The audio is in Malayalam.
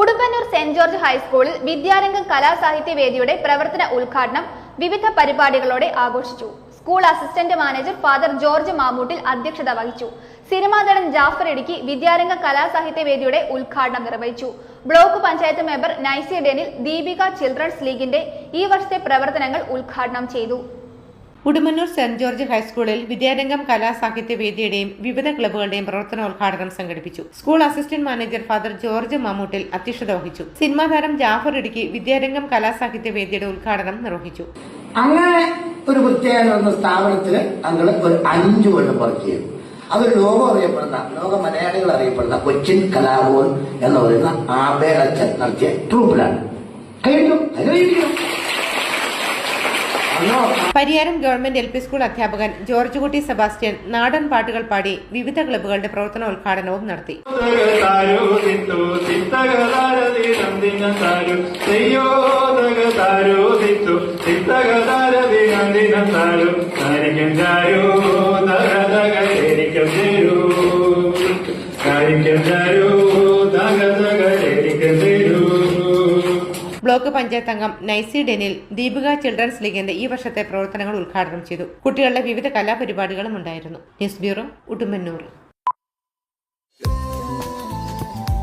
ഉടുമ്പന്നൂർ സെന്റ് ജോർജ് ഹൈസ്കൂളിൽ വിദ്യാരംഗം കലാസാഹിത്യ വേദിയുടെ പ്രവർത്തന ഉദ്ഘാടനം വിവിധ പരിപാടികളോടെ ആഘോഷിച്ചു. School assistant manager father George Mamoottil അധ്യക്ഷത വഹിച്ചു. സിനിമാ നടൻ ജാഫർ ഇടുക്കി വിദ്യാരംഗ കലാസാഹിത്യ വേദിയുടെ ഉദ്ഘാടനം നിർവഹിച്ചു. Block panchayat member Nicy Denil Deepika children's ലീഗിന്റെ ഈ വർഷത്തെ പ്രവർത്തനങ്ങൾ ഉദ്ഘാടനം ചെയ്തു. ഉടുമന്നൂർ സെന്റ് ജോർജ് ഹൈസ്കൂളിൽ വിദ്യാരംഗം കലാസാഹിത്യ വേദിയുടെയും വിവിധ ക്ലബ്ബുകളുടെയും പ്രവർത്തനോദ്ഘാടനം സംഘടിപ്പിച്ചു. School assistant manager father George Mammoottil അധ്യക്ഷത വഹിച്ചു. സിനിമാ താരം ജാഫർ ഇടുക്കി വിദ്യാരംഗം കലാസാഹിത്യ വേദിയുടെ ഉദ്ഘാടനം നിർവഹിച്ചു. അങ്ങനെ ഒരു പ്രത്യേക എന്ന സ്ഥാപനത്തിൽ ഒരു അഞ്ചു കൊല്ലം വർക്ക് ചെയ്തു. അത് ലോകം അറിയപ്പെടുന്ന ലോക മലയാളികൾ അറിയപ്പെടുന്ന കൊച്ചിൻ കലാഭവൻ എന്ന് പറയുന്ന ആബേലച്ചൻ നടത്തിയ ട്രൂപ്പിലാണ് കഴിഞ്ഞു. Pariyaram government L P school അധ്യാപകൻ ജോർജ് കുട്ടി സെബാസ്റ്റ്യൻ നാടൻ പാട്ടുകൾ പാടി വിവിധ ക്ലബ്ബുകളുടെ പ്രവർത്തനോദ്ഘാടനവും നടത്തി. ബ്ലോക്ക് പഞ്ചായത്ത് അംഗം നൈസി ഡെനിൽ ദീപിക ചിൽഡ്രൻസ് ലീഗിന്റെ ഈ വർഷത്തെ പ്രവർത്തനങ്ങൾ ഉദ്ഘാടനം ചെയ്തു. കുട്ടികളുടെ വിവിധ കലാപരിപാടികളും ഉണ്ടായിരുന്നു. News bureau Udumbannoor.